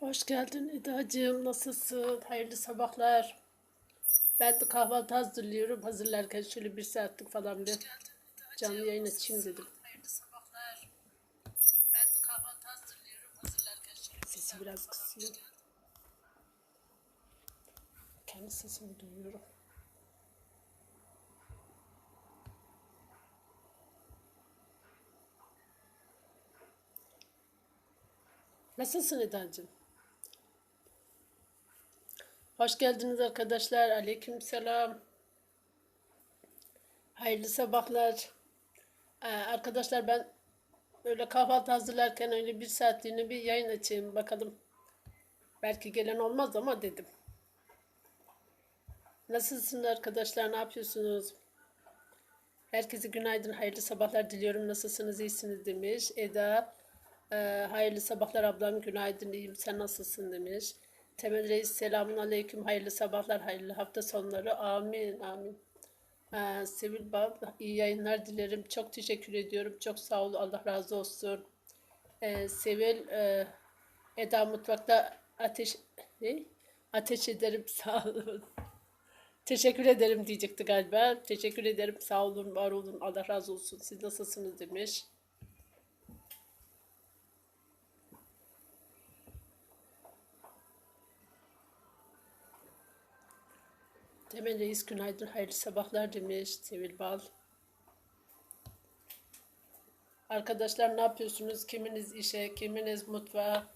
Hoş geldin Eda'cığım. Nasılsın? Hayırlı sabahlar. Ben de kahvaltı hazırlıyorum. Hazırlarken şöyle bir saatlik falan bir canlı yayın açayım dedim. Sesi biraz kısıyor. Kendi sesimi duyuyorum. Nasılsın Eda'cığım? Hoş geldiniz arkadaşlar. Aleyküm selam. Hayırlı sabahlar. Ee, arkadaşlar ben öyle kahvaltı hazırlarken öyle bir saatliğine bir yayın açayım bakalım. Belki gelen olmaz ama dedim. Nasılsınız arkadaşlar? Ne yapıyorsunuz? Herkese günaydın, hayırlı sabahlar diliyorum. Nasılsınız, iyisiniz demiş. Eda, e, hayırlı sabahlar ablam, günaydın, iyiyim. Sen nasılsın demiş. Temel Reis, selamun aleyküm, hayırlı sabahlar, hayırlı hafta sonları. Amin, amin. E, Sevil Bab, iyi yayınlar dilerim. Çok teşekkür ediyorum. Çok sağ ol, Allah razı olsun. E, Sevil, e, Eda mutfakta ateş, ne? Ateş ederim, sağ olun. Teşekkür ederim diyecekti galiba. Teşekkür ederim. Sağ olun, var olun. Allah razı olsun. Siz nasılsınız demiş. Temel Reis günaydın, hayırlı sabahlar demiş Sevil Bal. Arkadaşlar ne yapıyorsunuz? Kiminiz işe, kiminiz mutfağa?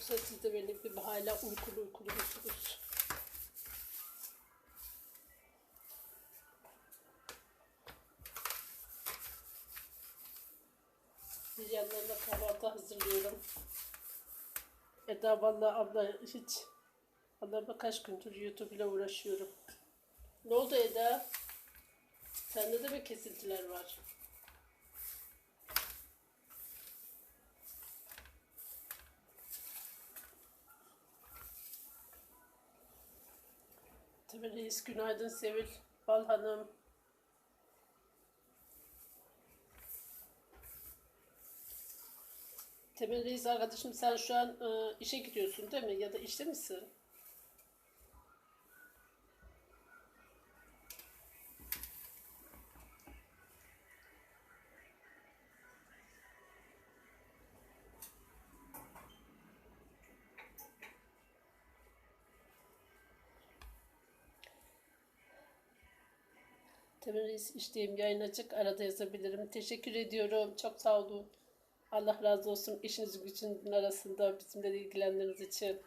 Yoksa siz de benim gibi hala uykulu uykulu musunuz? Da kahvaltı hazırlıyorum. Eda vallahi abla hiç Allah'ıma kaç gündür YouTube ile uğraşıyorum. Ne oldu Eda? Sende de mi kesintiler var? Tabii günaydın Sevil Bal Hanım. Temel Reis arkadaşım sen şu an e, işe gidiyorsun değil mi? Ya da işte misin? Temel işteyim yayın açık arada yazabilirim. Teşekkür ediyorum. Çok sağ olun. Allah razı olsun işiniz gücünün arasında bizimle ilgilendiğiniz için.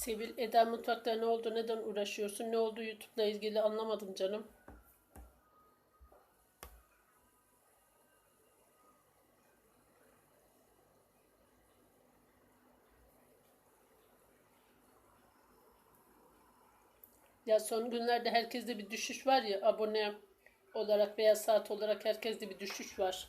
Sevil Eda mutfakta ne oldu neden uğraşıyorsun ne oldu YouTube'la ilgili anlamadım canım. Ya son günlerde herkeste bir düşüş var ya abone olarak veya saat olarak herkeste bir düşüş var.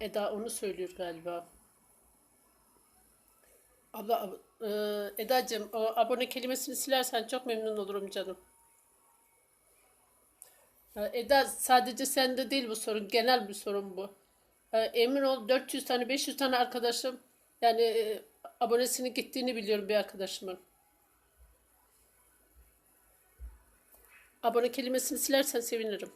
Eda onu söylüyor galiba. Abla ab- Ee, Eda'cığım o abone kelimesini silersen çok memnun olurum canım. Eda sadece sende değil bu sorun. Genel bir sorun bu. Emin ol 400 tane 500 tane arkadaşım yani e, abonesinin gittiğini biliyorum bir arkadaşımın. Abone kelimesini silersen sevinirim.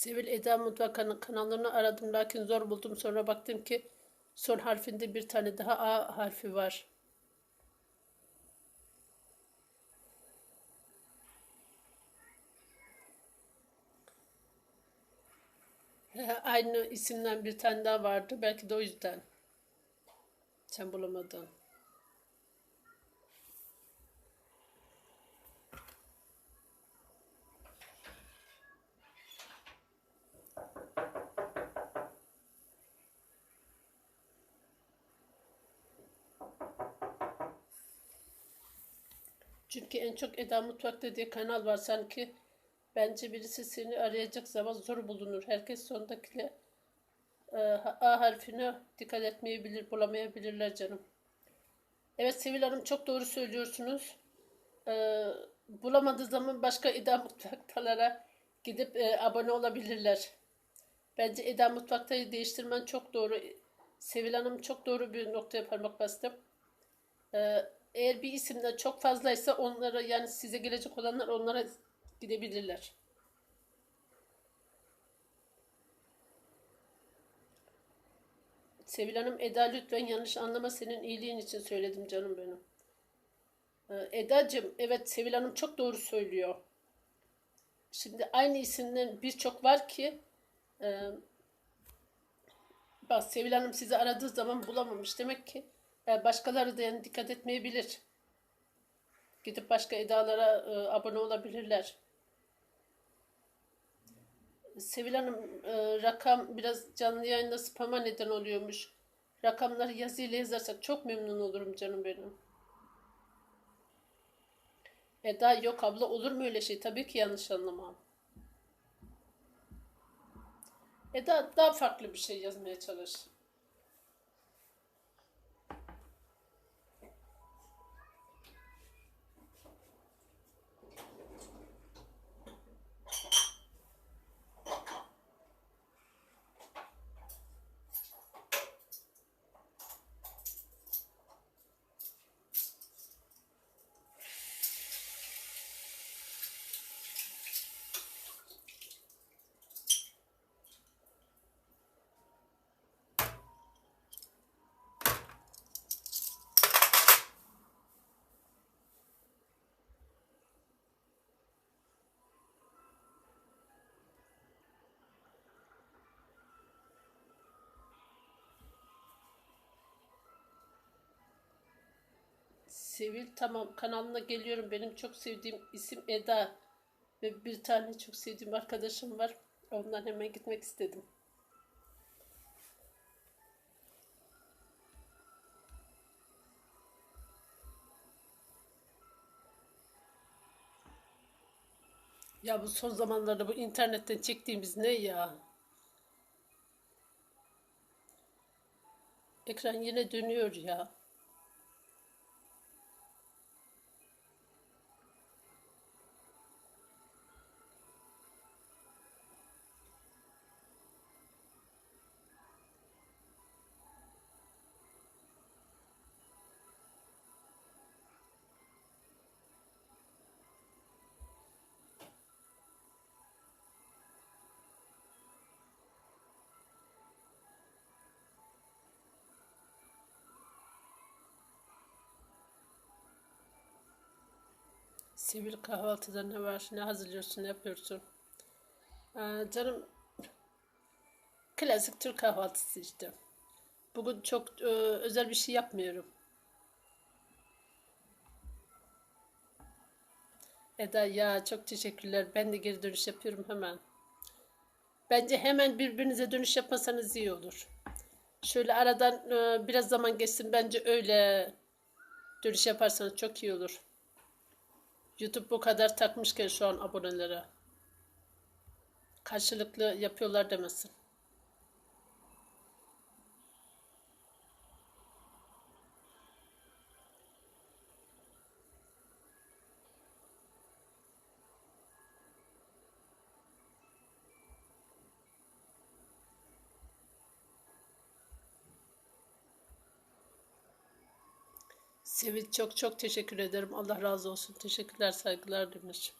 Sevil Eda Mutfak kan- kanallarını aradım lakin zor buldum. Sonra baktım ki son harfinde bir tane daha A harfi var. Aynı isimden bir tane daha vardı. Belki de o yüzden. Sen bulamadın. Çünkü en çok Eda Mutfak'ta diye kanal var sanki. Bence birisi seni arayacak zaman zor bulunur. Herkes sondaki e, A harfine dikkat etmeyebilir, bulamayabilirler canım. Evet Sevil Hanım çok doğru söylüyorsunuz. E, bulamadığı zaman başka Eda Mutfak'talara gidip e, abone olabilirler. Bence Eda Mutfak'tayı değiştirmen çok doğru. Sevil Hanım çok doğru bir noktaya parmak bastım. Ee, eğer bir isimden çok fazlaysa onlara yani size gelecek olanlar onlara gidebilirler. Sevil Hanım Eda lütfen yanlış anlama senin iyiliğin için söyledim canım benim. Ee, Eda'cığım evet Sevil Hanım çok doğru söylüyor. Şimdi aynı isimden birçok var ki e, bak Sevil Hanım sizi aradığı zaman bulamamış. Demek ki başkaları da yani dikkat etmeyebilir. Gidip başka Eda'lara e, abone olabilirler. Sevil Hanım e, rakam biraz canlı yayında spama neden oluyormuş. Rakamları yazıyla yazarsak çok memnun olurum canım benim. Eda yok abla olur mu öyle şey? Tabii ki yanlış anlamam. Eda daha farklı bir şey yazmaya çalış. Sevil tamam kanalına geliyorum. Benim çok sevdiğim isim Eda. Ve bir tane çok sevdiğim arkadaşım var. Ondan hemen gitmek istedim. Ya bu son zamanlarda bu internetten çektiğimiz ne ya? Ekran yine dönüyor ya. Sivil kahvaltıda ne var? Ne hazırlıyorsun? Ne yapıyorsun? Ee, canım klasik Türk kahvaltısı işte. Bugün çok e, özel bir şey yapmıyorum. Eda ya çok teşekkürler. Ben de geri dönüş yapıyorum hemen. Bence hemen birbirinize dönüş yapmasanız iyi olur. Şöyle aradan e, biraz zaman geçsin. Bence öyle dönüş yaparsanız çok iyi olur. YouTube bu kadar takmışken şu an abonelere. Karşılıklı yapıyorlar demesin. Sevil çok çok teşekkür ederim. Allah razı olsun. Teşekkürler, saygılar demiş.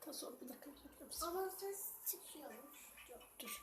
Ta sonra bir dakika? Ama ses çıkıyormuş. Yok. Dur.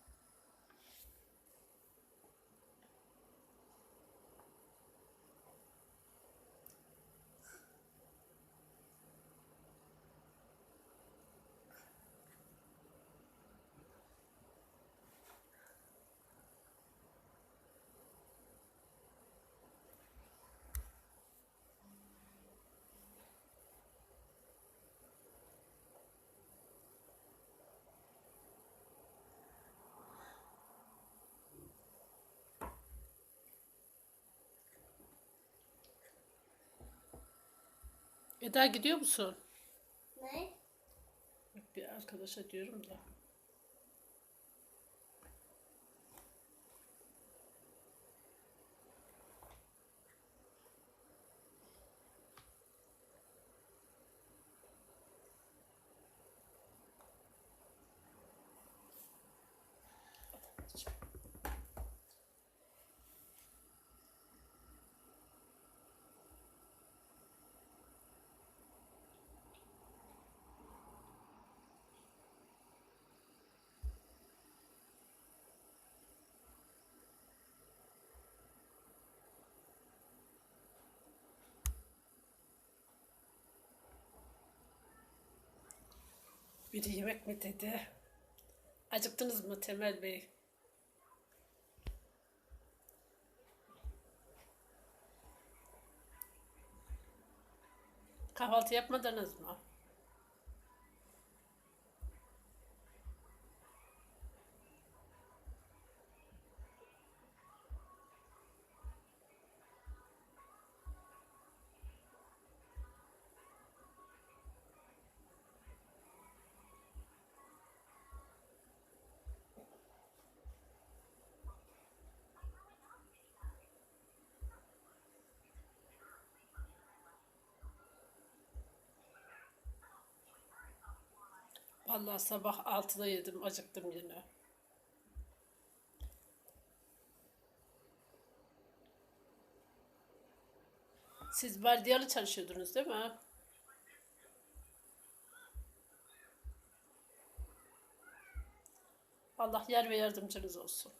Eda gidiyor musun? Ne? Bir arkadaşa diyorum da. Biri yemek mi dedi? Acıktınız mı Temel Bey? Kahvaltı yapmadınız mı? Vallahi sabah 6'da yedim, acıktım yine. Siz vardiyalı çalışıyordunuz değil mi? Allah yer ve yardımcınız olsun.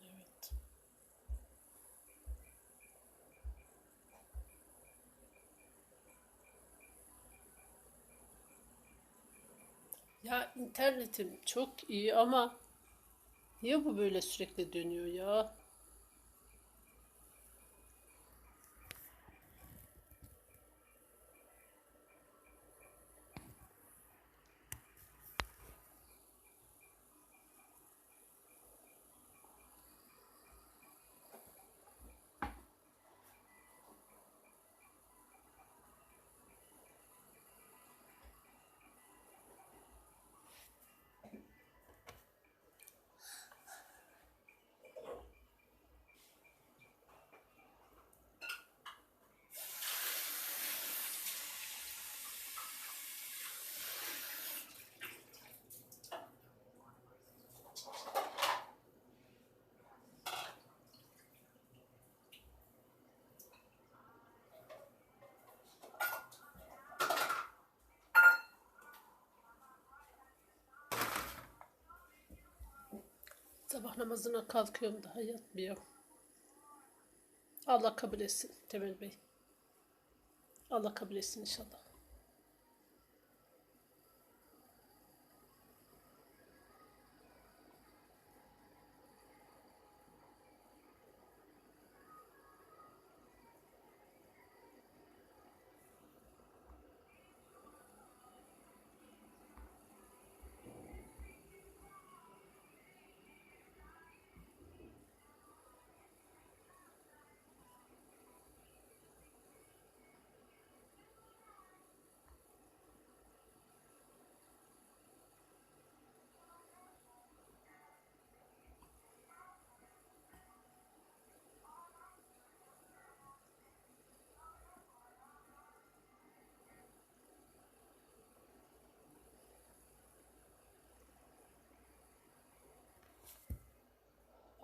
Evet. Ya internetim çok iyi ama niye bu böyle sürekli dönüyor ya? Sabah namazına kalkıyorum daha yatmıyorum. Allah kabul etsin Temel Bey. Allah kabul etsin inşallah.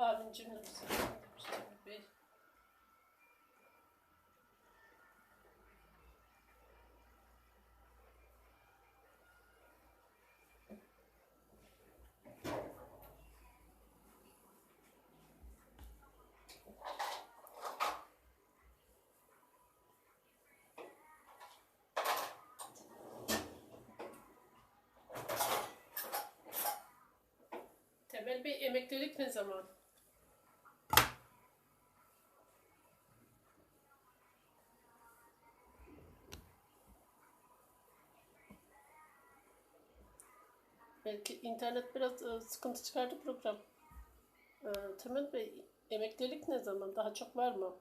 Amin cümlemize. Temel Bey. Emeklilik ne zaman? Belki internet biraz e, sıkıntı çıkardı program. E, Temel Bey emeklilik ne zaman? Daha çok var mı?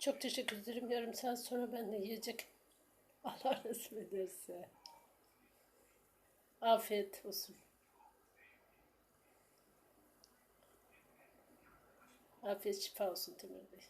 Çok teşekkür ederim. Yarım saat sonra ben de yiyecek. Allah nasip ederse. Afiyet olsun. Afiyet şifa olsun Temel Bey.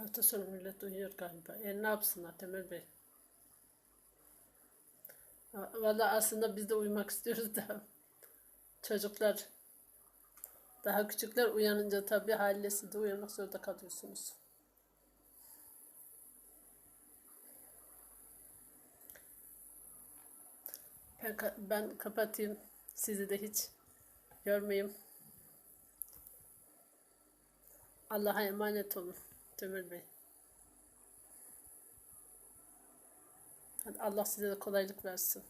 Hafta sonu millet uyuyor galiba. E ne yapsınlar Temel Bey? Valla aslında biz de uyumak istiyoruz da çocuklar daha küçükler uyanınca tabii haliyle siz de uyanmak zorunda kalıyorsunuz. Ben, ben kapatayım. Sizi de hiç görmeyeyim. Allah'a emanet olun Temel Bey. Hadi Allah size de kolaylık versin.